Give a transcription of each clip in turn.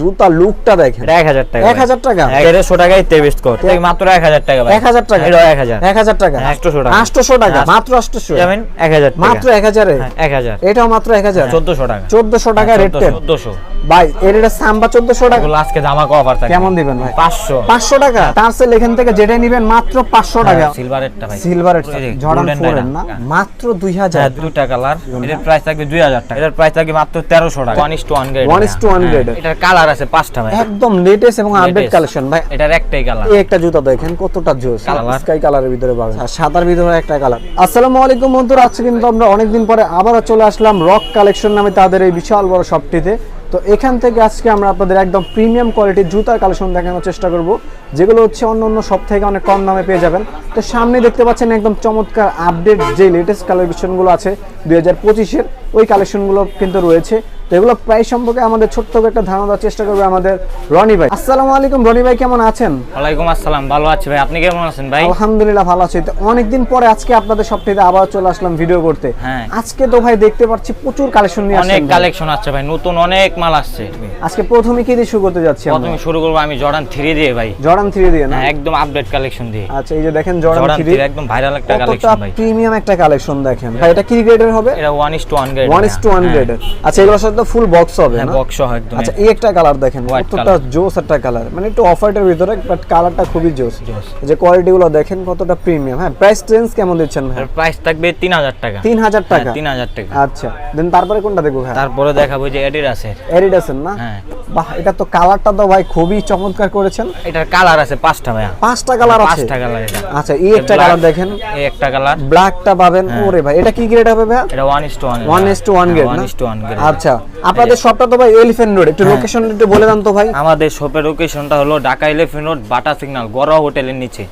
জুতা লুকটা দেখেন। এটা এক হাজার টাকা। এক হাজার টাকা দেড়শো টাকায় তেবিশ কর এটা মাত্র এক হাজার টাকা ভাই। এক হাজার টাকা। এটাও এক হাজার। এক টাকা। হ্যাঁ, 800 টাকা। আটশোশো টাকা হ্যাঁ, মাত্র আটশোশো। যাবেন এক হাজার টাকা। মাত্র এক হাজারে? হ্যাঁ, এক হাজার। এটাও মাত্র এক হাজার? চোদ্দশো টাকা। চোদ্দশো টাকা রেট টেপ চোদ্দশো ভাই এর এটা সাম্বা চোদ্দশো টাকা। এগুলো আজকে ধামাকা অফার থাকে কেমন দিবেন ভাই? পাঁচশো। পাঁচশো টাকা। তার সেল এখান থেকে যেটা নিবেন মাত্র পাঁচশো টাকা। সিলভারেরটা ভাই। সিলভার এই জর্ডান golden ফোর টাকা। না? মাত্র দুই হাজার। হ্যাঁ দুইটা কালার এটার প্রাইস থাকবে দুই হাজার টাকা। এটার প্রাইস থাকবে মাত্র তেরোশো টাকা। One is to hundred One is to 100 এটার কালার আছে পাঁচটা ভাই। একদম লেটেস্ট এবং আপডেট কালেকশন ভাই। এটার একটাই কালার এই একটা জুতা দেখেন কতটা জোস স্কাই কালারের ভিতরে পাবেন। আর সাদার ভিতরে একটা কালার আসসালামু আলাইকুম বন্ধুরা আজকে কিন্তু আমরা অনেকদিন পরে আবারও চলে আসলাম রক কালেকশন নামে তাদের এই বিশাল বড় শপটিতে তো এখান থেকে আজকে আমরা আপনাদের একদম প্রিমিয়াম কোয়ালিটির জুতার কালেকশন দেখানোর চেষ্টা করব যেগুলো হচ্ছে অন্য অন্য সব থেকে অনেক কম দামে পেয়ে যাবেন। তো সামনে দেখতে পাচ্ছেন একদম চমৎকার আপডেট যে লেটেস্ট কালেকশনগুলো আছে দুই হাজার পঁচিশের ওই কালেকশনগুলো কিন্তু রয়েছে। তো এগুলো প্রাইস সম্পর্কে আমাদের ছোট্ট একটা ধারণা দেওয়ার চেষ্টা করবে আমাদের রনি ভাই। আসসালামু আলাইকুম রনি ভাই কেমন আছেন? ওয়ালাইকুম আসসালাম ভালো আছি ভাই। আপনি কেমন আছেন ভাই? আলহামদুলিল্লাহ ভালো আছি। তো অনেকদিন পরে আজকে আপনাদের সবটিতে আবার চলে আসলাম ভিডিও করতে। হ্যাঁ। আজকে তো ভাই দেখতে পাচ্ছি প্রচুর কালেকশন নিয়ে অনেক কালেকশন আছে ভাই নতুন অনেক মাল আসছে। আজকে প্রথমে কি দিয়ে শুরু করতে যাচ্ছি আমরা? প্রথমে শুরু করব আমি জর্ডান থ্রি দিয়ে ভাই। জর্ডান থ্রি দিয়ে না? হ্যাঁ একদম আপডেট কালেকশন দিয়ে। আচ্ছা এই যে দেখেন জর্ডান জর্ডান থ্রি থ্রি একদম ভাইরাল একটা কালেকশন ভাই। প্রিমিয়াম একটা কালেকশন দেখেন। ভাই এটা কি গ্রেডের হবে? এটা one is to hundred one is to one গ্রেডের আচ্ছা এগুলোর সাথে ফুল বক্স হবে হ্যাঁ না? বক্স হয় একদম আচ্ছা এই একটা কালার দেখেন কতটা জোস একটা কালার মানে একটু অফ হোয়াইটের ভিতরে বাট কালারটা খুবই জোস। জোস। যে কোয়ালিটি গুলো দেখেন কতটা প্রিমিয়াম হ্যাঁ প্রাইস রেঞ্জ কেমন দিচ্ছেন ভাই? প্রাইস থাকবে তিন হাজার টাকা। তিন হাজার টাকা? তিন হাজার টাকা। আচ্ছা দেন তারপরে কোনটা দেখব ভাই? তারপরে দেখাবো যে এডিডাসের অ্যাডিডাসের না? হ্যাঁ। বাহ এটা তো কালারটা তো ভাই খুবই চমৎকার করেছেন। এটার কালার আছে পাঁচটা ভাইয়া। পাঁচটা কালার আছে? পাঁচটা কালার এটা। আচ্ছা এই একটা কালার দেখেন। এই একটা কালার। ব্ল্যাকটা পাবেন ওরে ভাই এটা কি গ্রেড হবে ভাই এটা one is to one one is to one grade না? ইস টু আচ্ছা আপনাদের সবটা তো ভাই এলিফ্যান্ট রোড একটু লোকেশন একটু বলে দেন তো ভাই। আমাদের শপের লোকেশনটা হলো Dhaka eleven road Bata signal গড়োয়া হোটেলের নিচে।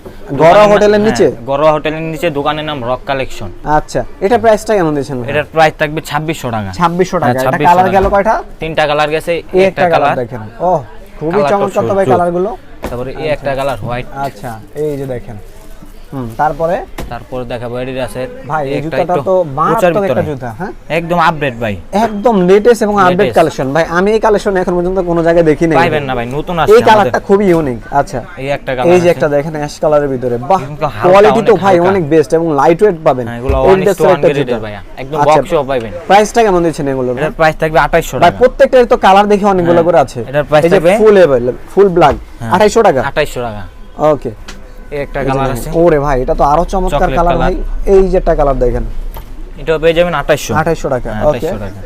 গড়োয়া হোটেলের নিচে? হ্যাঁ, গড়োয়া হোটেলের নিচে দোকানের নাম রক কালেকশন আচ্ছা এটা প্রাইসটা কেমন দিয়েছেন ভাই এটার প্রাইস থাকবে ছাব্বিশশো টাকা। ছাব্বিশশো টাকা হ্যাঁ, এটা কালার। গেল কয়টা? তিনটা কালার গেছে একটা কালার কালার। দেখেন। ও খুবই চমৎকার তো ভাই সুন্দর। কালারগুলো। তারপরে এই একটা কালার হোয়াইট আচ্ছা এই যে দেখেন। তারপরে? তারপর দেখাবো এডিডাসের ভাই এই জুতাটা তো মারাত্মক একটা জুতা হ্যাঁ? একদম আপডেট ভাই। একদম লেটেস্ট এবং আপডেট কালেকশন ভাই আমি এই কালেকশন এখন পর্যন্ত কোনো জায়গায় দেখি নাই পাইবেন না ভাই নতুন আসছে আমাদের। কালারটা খুবই ইউনিক আচ্ছা। এই একটা কালার এই যে একটা দেখেন অ্যাশ কালারের ভিতরে। বাহ কোয়ালিটি তো ভাই অনেক বেস্ট এবং লাইট ওয়েট পাবেন। হ্যাঁ এগুলো এই একটা গ্রেডের জুতা। ভাইয়া। একদম বক্সও পাইবেন। প্রাইসটা কেমন দিচ্ছেন এগুলো এটার প্রাইস থাকবে আঠাইশশো ভাই টাকা। প্রত্যেকটার তো কালার দেখে অনেকগুলো করে আছে। এটার এই যে থাকবে- ফুল এভেলেবল ফুল ব্ল্যাক হ্যাঁ। 2800 টাকা? আঠাইশশো টাকা। ওকে এই একটা কালার আছে। ওরে ভাই এটা তো আরও চমৎকার কালার ভাই। এই যে একটা কালার দেখেন। এটাও পেয়ে যাবেন আঠাইশশো। 2800 টাকা ওকে টাকা।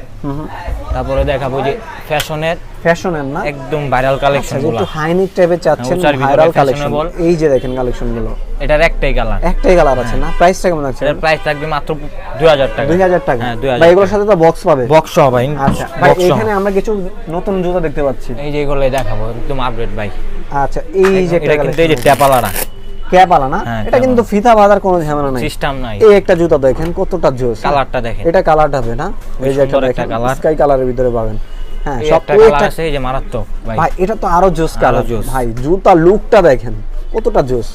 তারপরে দেখাবো যে ফ্যাশনের ফ্যাশনের না? একদম ভাইরাল কালেকশন আচ্ছা, গুলো একটু হাইনিক টাইপের চাচ্ছেন ভাইরাল কালেকশন এই যে দেখেন কালেকশনগুলো। এটার একটাই কালার একটাই কালার আছে না? প্রাইসটা কেমন আছে? এটার প্রাইস থাকবে মাত্র দুই হাজার টাকা। 2000 টাকা? হ্যাঁ দুই ভাই হাজার এগুলোর সাথে তো বক্স পাবে। বক্স ভাই। আচ্ছা ভাই এখানে আমরা কিছু নতুন জুতা দেখতে পাচ্ছি। এই যে এগুলো দেখাবো একদম আপডেট ভাই। আচ্ছা এই যে একটা এটা কিন্তু এই যে ট্যাপালারা। ক্যাপ আলা না? হ্যাঁ, এটা কিন্তু ফিতা বাঁধার কোনো ঝামেলা নাই। সিস্টেম নাই। এই একটা জুতা দেখেন কতটা জোস কালারটা দেখেন। এটা কালারটা হবে না? এই যে একটা দেখেন স্কাই কালারের ভিতরে পাবেন। হ্যাঁ সব কালার আছে এই যে মারাত্মক ভাই। ভাই এটা তো আরও জোস কালার জোস। ভাই জুতা লুকটা দেখেন কতটা জোস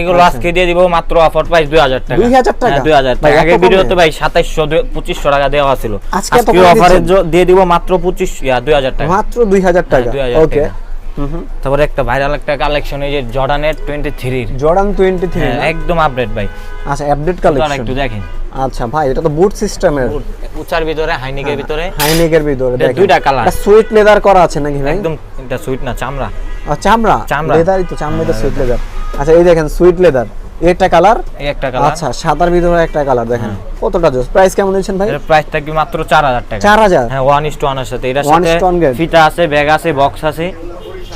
এগুলো আজকে দিয়ে দিব মাত্র অফার প্রাইস দুই হাজার টাকা। 2000 টাকা? দুই হাজার ভাই, টাকা আগে? ভিডিওতে ভাই সাতাইশশো পঁচিশশো টাকা দেওয়া ছিল আজকে অফারে দিয়ে দিব মাত্র পঁচিশ দুই হাজার টাকা। মাত্র দুই হাজার টাকা। 2000 ওকে টাকা। তারপরে একটা ভাইরাল একটা কালেকশন এই যে জর্ডানের টোয়েন্টি থ্রির জর্ডান টোয়েন্টি থ্রি একদম আপডেট ভাই। আচ্ছা আপডেট কালেকশন একটু দেখেন। আচ্ছা ভাই এটা তো বুট সিস্টেমের উচার ভিতরে হাইনিকের ভিতরে। হাইনেকের ভিতরে এটা দেখেন। দুইটা colour। সুইট লেদার করা আছে নাকি ভাই? একদম এটা সুইট না চামড়া। আর চামড়া? চামড়া। লেদারই তো চামড়া তো সুইট লেদার আচ্ছা এই দেখেন সুইট লেদার একটা কালার এই একটা কালার আচ্ছা সাদার ভিতরে একটা কালার দেখেন। কতটা জোস? প্রাইস কেমন দিচ্ছেন ভাই? এর প্রাইস থাকবে মাত্র চার হাজার টাকা। চার হাজার? হ্যাঁ ওয়ান ইস টু ওয়ানের সাথে। এটার One সাথে ফিতা আছে ব্যাগ আছে বক্স আছে।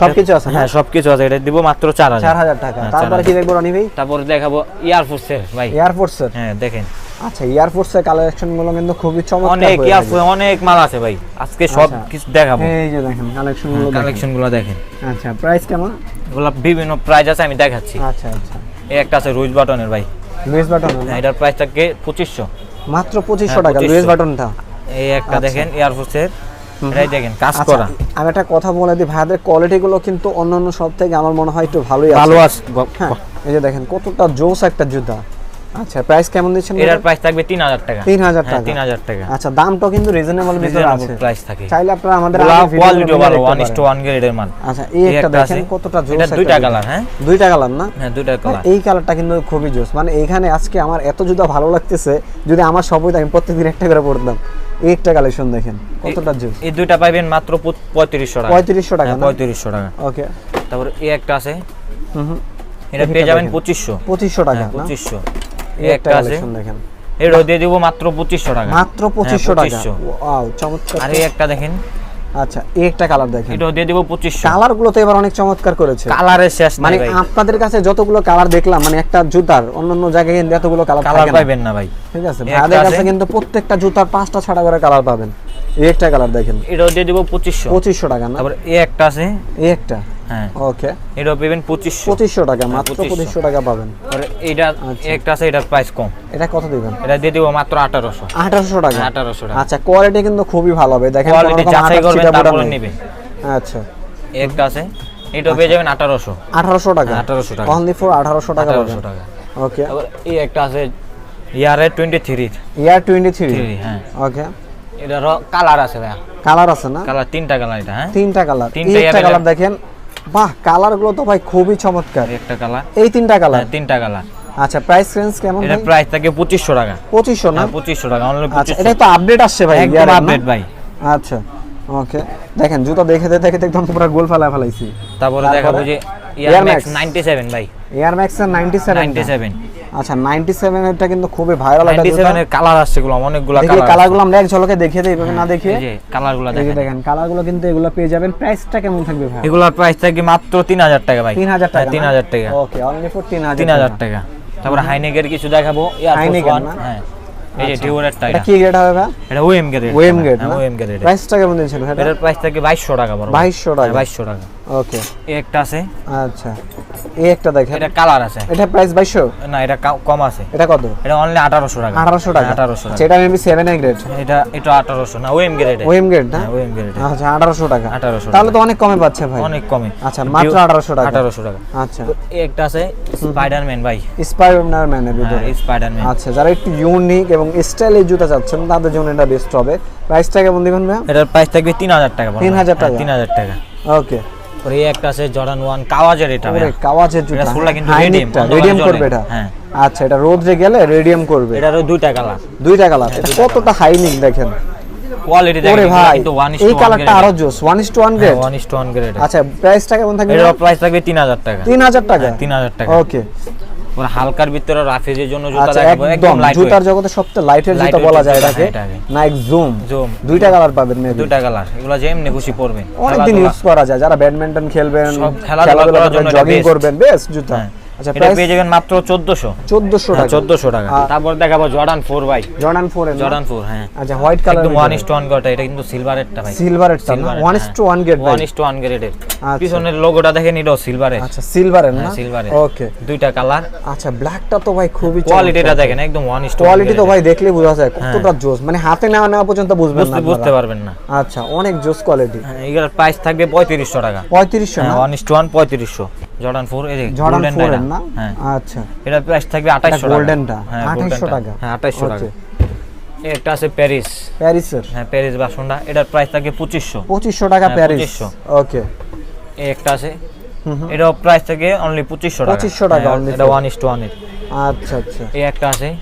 সবকিছু আছে হ্যাঁ সবকিছু আছে। এটা দিব মাত্র চার হাজার। চার হাজার টাকা। হ্যাঁ, তারপরে কি দেখব রনি ভাই? তারপরে দেখাবো এয়ারফোর্সের ভাই। এয়ারফোর্সের হ্যাঁ দেখেন। আচ্ছা এয়ারফোর্সের কালেকশনগুলো কিন্তু খুবই চমৎকার অনেক এয়ারফোর্স অনেক মাল আছে ভাই। আজকে সব আচ্ছা। কিছু দেখাবো। এই যে দেখেন কালেকশনগুলো। কালেকশনগুলো দেখেন। আচ্ছা প্রাইস কেমন? এগুলো বিভিন্ন প্রাইস আছে আমি দেখাচ্ছি। আচ্ছা আচ্ছা। এই একটা আছে রুইস বাটনের ভাই। লুইস বাটন হ্যাঁ, এটার প্রাইস থাকে পঁচিশশো। মাত্র পঁচিশশো হ্যাঁ, টাকা 2500 লুইস বাটনটা এই একটা আচ্ছা। দেখেন এয়ারফোর্সের এটাই দেখেন কাজ আচ্ছা করা। আমি একটা কথা বলে দিই ভাইয়াদের কোয়ালিটি গুলো কিন্তু অন্যান্য সব থেকে আমার মনে হয় একটু ভালোই আছে। ভালো আছে। হ্যাঁ এই যে দেখেন কতটা জোস একটা জুতা। আচ্ছা প্রাইস কেমন দিচ্ছেন এটার প্রাইস থাকবে তিন হাজার টাকা। 3000 টাকা। তিন হাজার টাকা। আচ্ছা দামটাও কিন্তু রিজনেবল ভিতরে আছে। প্রাইস থাকে। চাইলে আপনারা আমাদের কোয়ালিটি ভালো ওয়ান ইস টু ওয়ান গ্রেডের মাল। আচ্ছা এই এই একটা দেখেন কতটা জোস এটা দুইটা কালার হ্যাঁ? দুইটা কালার না? হ্যাঁ দুইটা কালার এই কালারটা কিন্তু খুবই জোস। মানে এইখানে আজকে আমার এত জুতা ভালো লাগতেছে যদি আমার সব হইতো আমি প্রত্যেকদিন একটা করে পড়তাম এই একটা কালেকশন দেখেন কতটা জোস এই দুইটা পাইবেন মাত্র পঁচ- পঁয়ত্রিশশো টাকা পঁয়ত্রিশশো টাকা হ্যাঁ, না? পঁয়ত্রিশশো টাকা। ওকে তারপর এই একটা আছে। হুম হুম। এটা পেয়ে যাবেন দেখেন। পঁচিশশো। পঁচিশশো টাকা হ্যাঁ না? পঁচিশশো। এই একটা আছে। দেখেন। এটা দিয়ে দিব মাত্র পঁচিশশো টাকা। মাত্র পঁচিশশো টাকা। ওয়াও চমৎকার। আর এই একটা দেখেন। আচ্ছা একটা কালার দেখেন। এটাও দিয়ে দিব পঁচিশশো। কালারগুলো তো এবার অনেক চমৎকার করেছে। কালারের শেষ মানে আপনাদের কাছে যতগুলো কালার দেখলাম মানে একটা জুতার অন্যান্য জায়গায় কিন্তু এতগুলো কালার কালার থাকে না। ভাই। ঠিক আছে একটা কাছে কিন্তু প্রত্যেকটা জুতার পাঁচটা ছাড়া করে কালার পাবেন। এই একটা কালার দেখেন। এটাও দিয়ে দিব পঁচিশশো। পঁচিশশো টাকা না? তারপর এই একটা আছে। এই একটা? হ্যাঁ। ওকে এটাও পেবেন পঁচিশশো। পঁচিশশো টাকা মাত্র 2500 টাকা পাবেন। তারপর এইটা আচ্ছা। একটা আছে এটার প্রাইস কম। এটা কত দিবেন? এটা দিয়ে দিব মাত্র আঠারোশো। আঠারোশো টাকা? আঠারোশো টাকা। আচ্ছা কোয়ালিটি কিন্তু খুবই ভালো হবে। দেখেন কোয়ালিটি যাচাই করবেন তারপরে নেই। নেবে। আচ্ছা। একটা আছে এটাও পেয়ে যাবেন আঠারোশো। আঠারোশো টাকা? হ্যাঁ, 1800 টাকা। অনলি ফর আঠারোশো টাকা আঠারোশো পাবেন টাকা ওকে এই একটা আছে ইয়ার টোয়েন্টি থ্রি থ্রি হ্যাঁ। ওকে এটারও কালার আছে ভাইয়া। কালার আছে না? কালার তিনটা কালার এটা হ্যাঁ। তিনটা কালার তিনটা। কালার দেখেন। বাহ কালারগুলো তো ভাই খুবই চমৎকার। একটা কালার এই তিনটা কালার হ্যাঁ তিনটা কালার আচ্ছা প্রাইস রেঞ্জ কেমন এটা প্রাইস থাকে 2500 টাকা। 2500 না? হ্যাঁ পঁচিশশো টাকা অনলি আচ্ছা পঁচিশশো। এটা তো আপডেট আসছে ভাই একদম? আপডেট ভাই। আচ্ছা ওকে দেখেন জুতো দেখে দেখে একদম পুরো গোল ফেলা ফেলাইছি। তারপরে? দেখাবো যে এয়ার ম্যাক্স নাইনটি সেভেন ভাই। এয়ার ম্যাক্স 97 97 সেভেন আচ্ছা 97 এরটা কিন্তু খুবই ভাইরাল একটা নাইনটি জুতা সেভেনের কালার আসছে গুলো অনেকগুলো কালার কালারগুলো আমরা এক ঝলকে দেখিয়ে দেই এভাবে না দেখিয়ে। এই যে কালারগুলো দেখেন। দেখেন কালারগুলো কিন্তু এগুলো পেয়ে যাবেন। প্রাইসটা কেমন থাকবে ভাই? এগুলোর প্রাইস থাকে মাত্র তিন হাজার টাকা ভাই। 3000 টাকা তিন হাজার টাকা। ওকে অনলি ফর 3000 তিন হাজার টাকা। তারপরে হাইনেকের কিছু দেখাবো এয়ার ফোর্স Heineken না? হ্যাঁ। এই যে আচ্ছা। এটা কি গ্রেড হবে এটা OEM grade OEM grade OEM grade প্রাইসটা কেমন দিয়েছেন ভাই প্রাইস থাকে বাইশশো টাকা বড় 2200 টাকা। বাইশশো টাকা। ওকে এই একটা আছে। আচ্ছা। এই একটা দেখেন। এটা কালার আছে। এটা প্রাইস 2200 না এটা কম আছে। এটা কত? এটা অনলি আঠারোশো টাকা। 1800 টাকা। আঠারোশো আচ্ছা টাকা এটা মেবি 7 এ গ্রেড এটা এটা আঠারোশো না ওএম গ্রেড ওয়েম গ্রেড না? ওএম গ্রেড আচ্ছা 1800 টাকা। 1800 তাহলে তো অনেক কমে পাচ্ছে ভাই। অনেক কমে। আচ্ছা মাত্র 1800 টাকা। আঠারোশো টাকা। আচ্ছা। এই একটা আছে স্পাইডারম্যান ভাই। স্পাইডার ম্যানের ভিতরে। হ্যাঁ স্পাইডারম্যান আচ্ছা যারা একটু ইউনিক এবং স্টাইলের জুতা চাচ্ছেন তাদের জন্য এটা বেস্ট হবে। প্রাইসটা কেমন দিবেন ভাই এটার প্রাইস থাকবে তিন হাজার টাকা বড় ভাই। 3000 টাকা? হ্যাঁ, তিন হাজার টাকা। ওকে আর এই একটা আছে জর্ডান ওয়ান কাওয়াজের এটা ভাই কাওয়াজের জুতা। এটা ফুলটা কিন্তু রেডিয়াম রেডিয়াম করবে এটা? হ্যাঁ। আচ্ছা এটা রোদে গেলে রেডিয়াম করবে। এটারও দুইটা কালার দুইটা কালার এটা কতটা হাইনিং দেখেন? কোয়ালিটি ওরে ভাই কিন্তু ওয়ান ইস এই কালারটা আরও জোস 1 is to 1 grade one is to one grade আচ্ছা প্রাইসটা কেমন থাকবে? এর প্রাইস থাকবে তিন হাজার টাকা। 3000 টাকা? তিন হাজার টাকা। ওকে ওর হালকার ভিতরে রাফেজের জন্য জুতা আচ্ছা একদম জুতার জগতে সবচেয়ে লাইটের জুতা বলা যায় এটাকে। হ্যাঁ, নাইক জুম জুম দুইটা কালার পাবেন মেবি দুইটা কালার এগুলো যেমনি খুশি পড়বে অনেকদিন ইউজ করা যায়। যারা ব্যাডমিন্টন খেলবেন খেলাধুলা করার জন্য জগিং করবেন বেস্ট জুতা। আচ্ছা এটা পেয়ে যাবেন মাত্র চোদ্দশো। 1400 টাকা। চোদ্দশো টাকা। তারপর দেখাবো জর্ডান ফোর বাই জর্ডান 4 এর জর্ডান ফোর হ্যাঁ। আচ্ছা হোয়াইট কালার একদম ওয়ান ইস টু ওয়ান গটা এটা কিন্তু ভাই। সিলভারেরটা না? 1 is 1 grade one is to one গ্রেডের। পিছনের লোগোটা দেখেন এটাও সিলভারের আচ্ছা সিলভারের না? হ্যাঁ, silver-এর। ওকে দুইটা কালার আচ্ছা ব্ল্যাকটা তো ভাই খুবই কোয়ালিটিটা দেখেন একদম ওয়ান ইস টু কোয়ালিটি তো ভাই দেখলে বোঝা যায় কতটা জোস। মানে হাতে নেওয়া নেওয়া পর্যন্ত বুঝবেন না বুঝতে পারবেন না। আচ্ছা অনেক জোস কোয়ালিটি হ্যাঁ, এগুলোর প্রাইস থাকবে পঁয়ত্রিশশো টাকা। 3500 না? ওয়ান ইস টু ওয়ান পঁয়ত্রিশশো। জর্ডান ফোর এই জর্ডান 4 এর না? হ্যাঁ। আচ্ছা। এটার প্রাইস থাকবে আঠাইশশো গোল্ডেনটা। হ্যাঁ 2800 টাকা। হ্যাঁ আঠাইশশো টাকা। ওকে এই একটা আছে প্যারিস। প্যারিসের? হ্যাঁ প্যারিস বাসনটা এটার প্রাইস থাকবে পঁচিশশো। 2500 টাকা হ্যাঁ, প্যারিস। 2500 ওকে। এই একটা আছে। এটাও প্রাইস থাকে অনলি পঁচিশশো টাকা। 2500 টাকা হ্যাঁ, only এটা for- ওয়ান ইস আচ্ছা আচ্ছা। এই একটা আছে।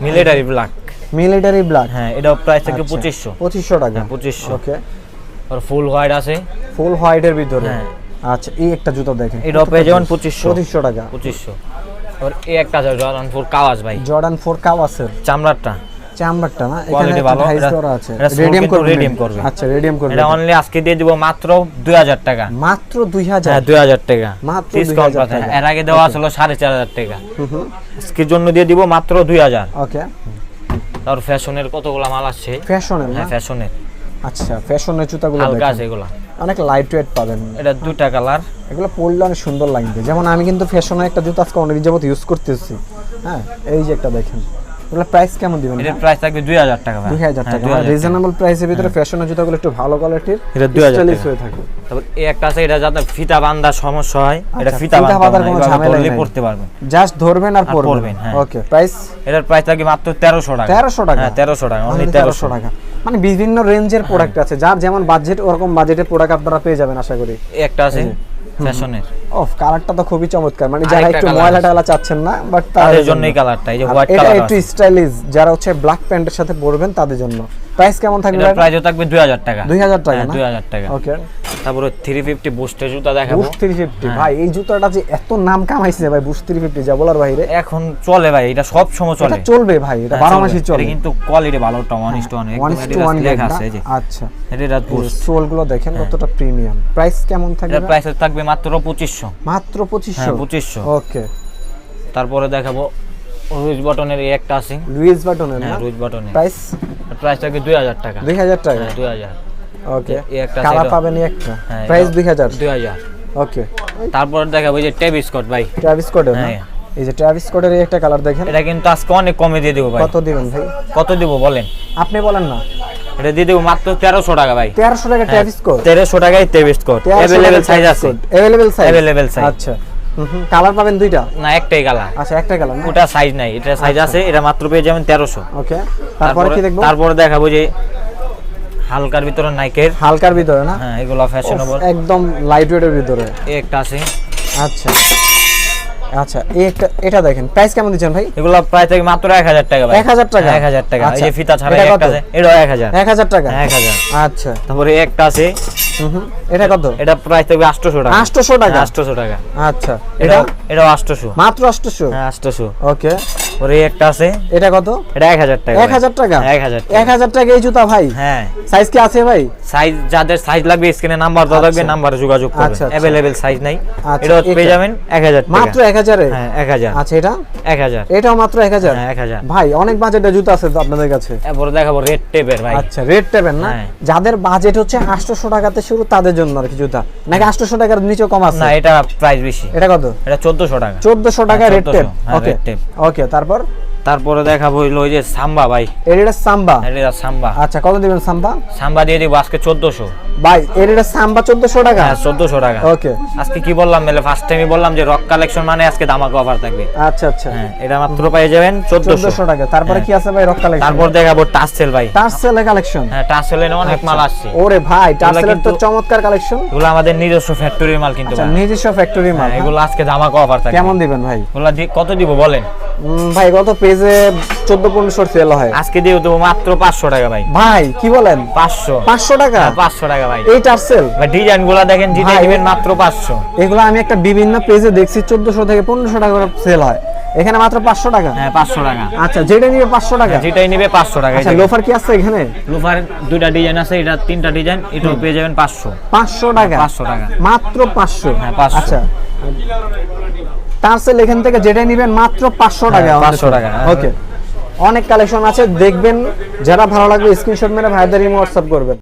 মিলিটারি ব্ল্যাক মিলিটারি ব্ল্যাক হ্যাঁ এটাও প্রাইস থাকে আচ্ছা। পঁচিশশো। 2500 টাকা। হ্যাঁ পঁচিশশো। ওকে। আর ফুল হোয়াইট আছে। ফুল হোয়াইটের ভিতরে। হ্যাঁ। আচ্ছা এই একটা জুতো দেখেন। এটাও পেয়ে যাবেন পঁচিশশো। 2500 টাকা। পঁচিশশো। আর এই একটা আছে জর্ডান ফোর কাওয়াজ ভাই। জর্ডান 4 কাওয়াসের। চামড়াটা চামড়াটা না? এখানে একটা ভালো, এটা- আছে। এটা রেডিয়াম করবে radium করবে। আচ্ছা রেডিয়াম করবে এটা অনলি আজকে দিয়ে দিব মাত্র দুই হাজার টাকা। মাত্র 2000 হ্যাঁ দুই হাজার টাকা। মাত্র 2000 টাকা। এর আগে দেওয়া ছিল সাড়ে চার হাজার টাকা। আজকের জন্য দিয়ে দিব মাত্র দুই হাজার। ওকে তারপর ফ্যাশনের কতগুলো মাল আসছে? ফ্যাশনের হ্যাঁ ফ্যাশনের আচ্ছা ফ্যাশনের জুতাগুলো হালকা আছে এগুলা। অনেক লাইট ওয়েট পাবেন। এটা দুটা কালার এগুলো পরলে অনেক সুন্দর লাগবে। যেমন আমি কিন্তু ফ্যাশনের একটা জুতা আজকে অনেক যাবত ইউজ করতেছি। হ্যাঁ এই যে একটা দেখেন। এগুলো প্রাইস কেমন দিবেন এটার প্রাইস থাকবে দুই হাজার টাকা ভাই। দুই হাজার হ্যাঁ, টাকা। রিজনেবল প্রাইসের ভিতরে ফ্যাশনের জুতাগুলো একটু ভালো কোয়ালিটির এটা 2000 স্টাইলিশ টাকা। হয়ে থাকে। তারপর এই একটা আছে এটা যাতে ফিতা বান্ধার সমস্যা হয় এটা আচ্ছা, ফিতা ফিতা বাঁধার কোনো ধরলেই নাই। পড়তে পারবেন। জাস্ট ধরবেন আর পরবেন। হ্যাঁ। ওকে প্রাইস এটার প্রাইস থাকবে মাত্র তেরোশো টাকা। তেরোশো টাকা? হ্যাঁ তেরোশো টাকা অনলি তেরোশো 1300 টাকা। মানে বিভিন্ন রেঞ্জের প্রোডাক্ট আছে। যার যেমন বাজেট ওরকম বাজেটের প্রোডাক্ট আপনারা পেয়ে যাবেন আশা করি। একটা আছে ফ্যাশনের। অফ কালারটা তো খুবই চমৎকার। মানে যারা একটু ময়লা। টালা চাচ্ছেন না বাট তাদের জন্য। এই কালারটা এই যে হোয়াইট কালার এটা একটু স্টাইলিশ যারা হচ্ছে ব্ল্যাক প্যান্টের সাথে পরবেন তাদের জন্য। প্রাইস কেমন থাকবে এটার প্রাইসও থাকবে দুই হাজার টাকা। 2000 টাকা না? দুই হাজার টাকা। ওকে তারপরে থ্রি ফিফটি বুস্টের জুতা দেখাবো। বুস্ট হ্যাঁ। ভাই এই জুতাটা যে এত নাম কামাইছে ভাই বুস্ট থ্রি ফিফটি যা বলার বাইরে। এখন চলে ভাই এটা সব সময় চলে। এটা চলবে ভাই এটা হ্যাঁ, বারো চলবে। মাসই চলে এটা কিন্তু কোয়ালিটি ভালো একটা one is to one is লেখা আছে যে। আচ্ছা। এটা এটা বুস্ট সোলগুলো দেখেন কতটা প্রিমিয়াম প্রাইস কেমন থাকবে এটার প্রাইস থাকবে মাত্র পঁচিশশো। মাত্র পঁচিশশো? হ্যাঁ পঁচিশশো। ওকে তারপরে দেখাবো রুইস বাটনের এই একটা আছে। লুইস বাটনের না? হ্যাঁ বাটনের প্রাইস প্রাইস থাকবে দুই হাজার টাকা। দুই হাজার টাকা? হ্যাঁ দুই হাজার। ওকে এই একটা আছে পাবেন এই একটা? হ্যাঁ, প্রাইস এটা- দুই হাজার? দুই হাজার। ওকে তারপর দেখাবো এই যে টেবিস কোট ভাই। ট্রাভিস কোডের না? হ্যাঁ। এই যে ট্রাভিস কোডের এই একটা কালার দেখেন। এটা কিন্তু আজকে অনেক কমে দিয়ে দেবো ভাই। কত দিবেন ভাই? কত দিব বলেন। আপনি বলেন না। এটা দিয়ে দেবো মাত্র তেরোশো টাকা ভাই। তেরোশো টাকা ট্রাভিস কোড তেরোশো টাকায় টেবিস কোট অ্যাভেলেবেল সাইজ আছে। Available size Available size। আচ্ছা। কালার পাবেন দুইটা? না একটাই কালার। আচ্ছা একটাই কালার ওটা সাইজ নাই এটা সাইজ আছে এটা মাত্র পেয়ে যাবেন তেরোশো। ওকে তারপরে কি দেখব? তারপরে দেখাবো যে হালকার ভিতরে নাইকের হালকার ভিতরে না? হ্যাঁ এগুলো ফ্যাশনেবল একদম লাইট ওয়েটের ভিতরে। একটা আছে। আচ্ছা। আচ্ছা এই একটা এটা দেখেন প্রাইস কেমন দিচ্ছেন ভাই? এগুলো প্রায় থেকে মাত্র এক হাজার টাকা ভাই। 1000 টাকা? এক হাজার টাকা। এই আচ্ছা, যে ফিতা ছাড়া একটা আছে এটাও এক হাজার। টাকা? এক হাজার। আচ্ছা। তারপরে একটা আছে। এটা কত? এটা প্রায় থাকবে আটশোশো টাকা। 800 টাকা? আটশোশো টাকা। আচ্ছা এটা এটা? এটাও আটশোশো। মাত্র আটশোশো? হ্যাঁ আটশোশো। ওকে। পরে একটা আছে। এটা কত? এটা এক হাজার টাকা এক হাজার টাকা? এক হাজার এক টাকা এই জুতা ভাই? হ্যাঁ। সাইজ কি আছে ভাই? সাইজ যাদের সাইজ লাগবে স্ক্রিনে নাম্বার দেওয়া থাকবে আচ্ছা। নাম্বারে যোগাযোগ করবেন আচ্ছা। সাইজ নাই। আচ্ছা, এটা পেয়ে যাবেন এক হাজার টাকা। মাত্র এক হাজারে? হ্যাঁ এক হাজার। আচ্ছা এটা? এক হাজার। এটাও মাত্র এক হাজার? হ্যাঁ এক হাজার। ভাই অনেক বাজেটের জুতা আছে তো আপনাদের কাছে? এরপরে দেখাবো রেড টেপের ভাই। আচ্ছা রেড টেবেন না? হ্যাঁ। যাদের বাজেট হচ্ছে আটশোশো টাকাতে শুরু তাদের জন্য আর কি জুতা। নাকি আটশোশো টাকার নিচে কম আছে? না এটা প্রাইস বেশি। এটা কত? এটা চোদ্দশো টাকা। চোদ্দশো টাকা রেড টেপ 1400 ওকে ওকে তারপর তারপরে? দেখাবো হইল ওই যে সাম্বা ভাই। এরিটা সাম্বা? এটা সাম্বা। আচ্ছা কত দিবেন সাম্বা? সাম্বা দিয়ে দিব আজকে চোদ্দশো। ভাই এরিটা সাম্বা চোদ্দশো টাকা? হ্যাঁ চোদ্দশো টাকা। ওকে। আজকে কি বললাম মেলে ফার্স্ট টাইমে বললাম যে রক কালেকশন মানে আজকে দামাকা অফার থাকবে। আচ্ছা আচ্ছা। হ্যাঁ এটা মাত্র পেয়ে যাবেন চোদ্দশো। চোদ্দশো টাকা। তারপরে হ্যাঁ। কি আছে ভাই রক কালেকশন তারপর দেখাবো ভাই। কালেকশন হ্যাঁ অনেক মাল আসছে। ওরে ভাই তো চমৎকার কালেকশন এগুলো আমাদের নিজস্ব ফ্যাক্টরির মাল কিন্তু আচ্ছা ভাই। নিজস্ব ফ্যাক্টরি মাল হ্যাঁ, এগুলো আজকে ধামাকা অফার থাকবে। কেমন দিবেন ভাই? এগুলো কত দিব বলেন? ভাই গত পেজে চোদ্দ পনেরোশো সেল হয়। আজকে দিয়ে দেবো মাত্র পাঁচশো টাকা ভাই। ভাই কি বলেন? পাঁচশো। পাঁচশো টাকা? হ্যাঁ, পাঁচশো টাকা ভাই। এই টাচ সেল ভাই ডিজাইনগুলা দেখেন যেটা ভাই, দিবেন মাত্র পাঁচশো। এগুলো আমি একটা বিভিন্ন পেজে দেখছি থেকে টাকা সেল হয়। এখানে মাত্র পাঁচশো টাকা? হ্যাঁ পাঁচশো টাকা। আচ্ছা যেটা নিবে পাঁচশো টাকা? যেটাই নিবে পাঁচশো টাকা আচ্ছা লোফার কি আছে এখানে? লুফার দুইটা ডিজাইন আছে এটা তিনটা ডিজাইন এটাও পেয়ে যাবেন পাঁচশো। পাঁচশো টাকা? পাঁচশো টাকা। মাত্র হ্যাঁ, 500 আচ্ছা। এখান থেকে যেটা নিবেন মাত্র পাঁচশো টাকা হ্যাঁ, 500 টাকা, হ্যাঁ। ওকে অনেক কালেকশন আছে দেখবেন। যারা ভালো লাগবে স্ক্রিনশট মেরে ভাইদের ইমো হোয়াটসঅ্যাপ করবেন।